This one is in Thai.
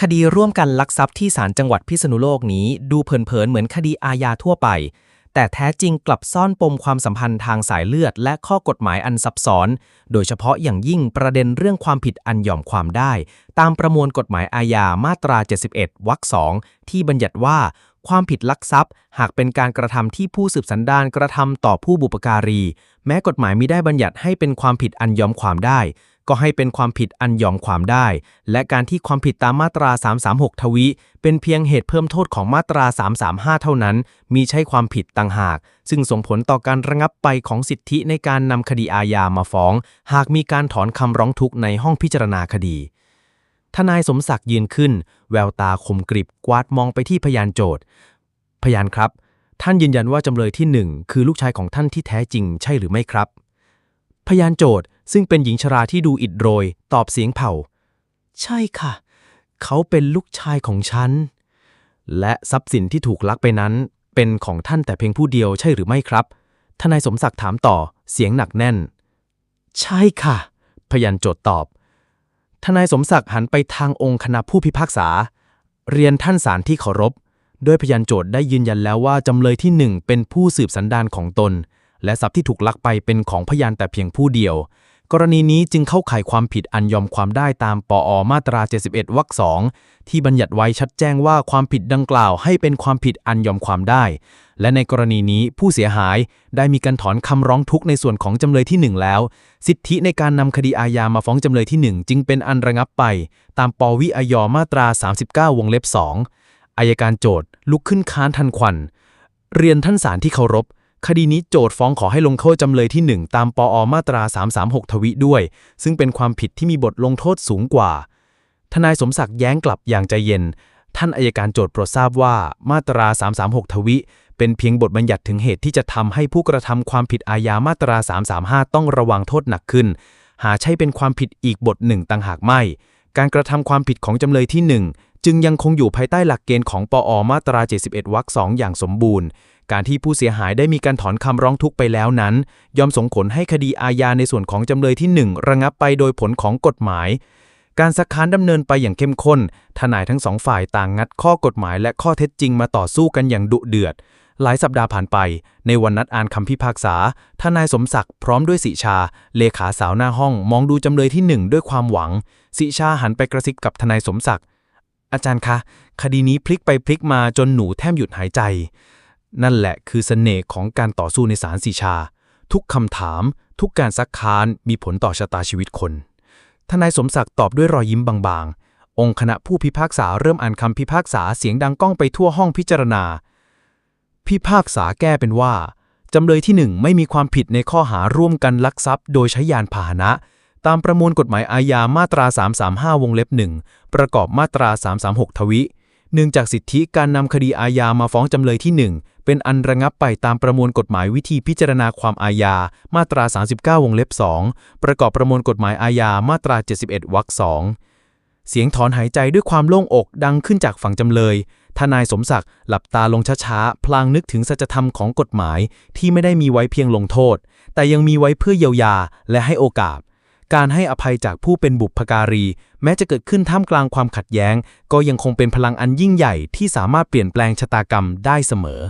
คดีร่วมกันลักทรัพย์ที่ศาลจังหวัดพิษณุโลกนี้ดูเผินๆเหมือนคดีอาญาทั่วไป แต่แท้จริงกลับซ่อนปมความสัมพันธ์ทางสายเลือด และข้อกฎหมายอันซับซ้อน โดยเฉพาะอย่างยิ่งประเด็นเรื่องความผิดอันยอมความได้ ตามประมวลกฎหมายอาญามาตรา 71 วรรคสองที่บัญญัติว่าความผิดลักทรัพย์ หากเป็นการกระทำที่ผู้สืบสันดานกระทำต่อผู้บุปการี แม้กฎหมายมิได้บัญญัติให้เป็นความผิดอันยอมความได้ ก็ให้เป็นความผิดอันยอมความได้ และการที่ความผิดตามมาตรา 336 ทวีเป็นเพียงเหตุเพิ่มโทษของมาตรา 335 เท่านั้น มีใช่ความผิดต่างหาก ซึ่งส่งผลต่อการระงับไปของสิทธิในการนำคดีอาญามาฟ้อง หากมีการถอนคำร้องทุกข์ในห้องพิจารณาคดีทนายสมศักดิ์ยืนขึ้น แววตาคมกริบกวาดมองไปที่พยานโจทย์ พยานครับ ท่านยืนยันว่าจำเลยที่หนึ่งคือลูกชายของท่านที่แท้จริงใช่หรือไม่ครับ พยานโจทย์ ซึ่งเป็นหญิงชราที่ดูอิดโรย ตอบเสียงเผ่า ใช่ค่ะ เขาเป็นลูกชายของฉัน และทรัพย์สินที่ถูกลักไปนั้น เป็นของท่านแต่เพียงผู้เดียวใช่หรือไม่ครับ ทนายสมศักดิ์ถามต่อเสียงหนักแน่น ใช่ค่ะ พยานโจทย์ตอบ ทนายสมศักดิ์หันไปทางองค์คณะผู้พิพากษา เรียนท่านศาลที่เคารพด้วยพยานโจทย์ได้ยืนยันแล้วว่าจำเลยที่หนึ่งเป็นผู้สืบสันดานของตน และทรัพย์ที่ถูกลักไปเป็นของพยานแต่เพียงผู้เดียว กรณีนี้จึงเข้าข่ายความผิดอันยอมความได้ตามปอมาตรา 71 วรรคสองที่บัญญัติไว้ชัดแจ้งว่าความผิดดังกล่าวให้เป็นความผิดอันยอมความได้ และในกรณีนี้ผู้เสียหายได้มีการถอนคำร้องทุกข์ในส่วนของจำเลยที่หนึ่งแล้ว สิทธิในการนำคดีอาญามาฟ้องจำเลยที่หนึ่งจึงเป็นอันระงับไป ตามปวิอายมาตรา 39 วงเล็บ2อายการโจทย์ลุกขึ้นค้านทันควัน เรียนท่านศาลที่เคารพ คดีนี้โจทย์ฟ้องขอให้ลงโทษจำเลยที่ 1 ตามปอมาตรา 336 ทวิด้วย ซึ่งเป็นความผิดที่มีบทลงโทษสูงกว่า ทนายสมศักดิ์แย้งกลับอย่างใจเย็น ท่านอายการโจทย์โปรดทราบว่ามาตรา 336 ทวิ เป็นเพียงบทบัญญัติถึงเหตุที่จะทำให้ผู้กระทำความผิดอาญามาตรา 335 ต้องระวังโทษหนักขึ้น หาใช่เป็นความผิดอีกบทหนึ่งต่างหากไม่ การกระทำความผิดของจำเลยที่ 1 จึงยังคงอยู่ภายใต้หลักเกณฑ์ของปอมาตรา 71วรรคสองอย่างสมบูรณ์ การที่ผู้เสียหายได้มีการถอนคำร้องทุกข์ไปแล้วนั้น ย่อมส่งผลให้คดีอาญาในส่วนของจำเลยที่ 1 ระงับไปโดยผลของกฎหมาย การสักค้านดำเนินไปอย่างเข้มข้น ทนายทั้งสองฝ่ายต่างงัดข้อกฎหมายและข้อเท็จจริงมาต่อสู้กันอย่างดุเดือด หลายสัปดาห์ผ่านไป ในวันนัดอ่านคำพิพากษา ทนายสมศักดิ์พร้อมด้วยสิชา เลขาสาวหน้าห้องมองดูจำเลยที่หนึ่งด้วยความหวัง สิชาหันไปกระซิบกับทนายสมศักดิ์อาจารย์คะ คดีนี้พลิกไปพลิกมาจนหนูแทบหยุดหายใจ นั่นแหละคือเสน่ห์ของการต่อสู้ในศาลสิชา ทุกคำถาม ทุกการซักค้านมีผลต่อชะตาชีวิตคน ทนายสมศักดิ์ตอบด้วยรอยยิ้มบางๆ องค์คณะผู้พิพากษาเริ่มอ่านคำพิพากษาเสียงดังก้องไปทั่วห้องพิจารณา พิพากษาแก้เป็นว่า จำเลยที่1ไม่มีความผิดในข้อหาร่วมกันลักทรัพย์ โดยใช้ยานพาหนะ ตามประมวลกฎหมายอาญามาตรา 335 วงเล็บ1ประกอบมาตรา 336 ทวิเนื่องจากสิทธิการนำคดีอาญามาฟ้องจำเลยที่1 เป็นอันระงับไปตามประมวลกฎหมายวิธีพิจารณาความอาญา มาตรา 39 วงเล็บ 2 ประกอบประมวลกฎหมายอาญา มาตรา 71 วรรคสองเสียงถอนหายใจด้วยความโล่งอกดังขึ้นจากฝั่งจำเลย ทนายสมศักดิ์หลับตาลงช้าๆ พลางนึกถึงสัจธรรมของกฎหมายที่ไม่ได้มีไว้เพียงลงโทษ แต่ยังมีไว้เพื่อเยียวยาและให้โอกาส การให้อภัยจากผู้เป็นบุพการี แม้จะเกิดขึ้นท่ามกลางความขัดแย้ง ก็ยังคงเป็นพลังอันยิ่งใหญ่ที่สามารถเปลี่ยนแปลงชะตากรรมได้เสมอ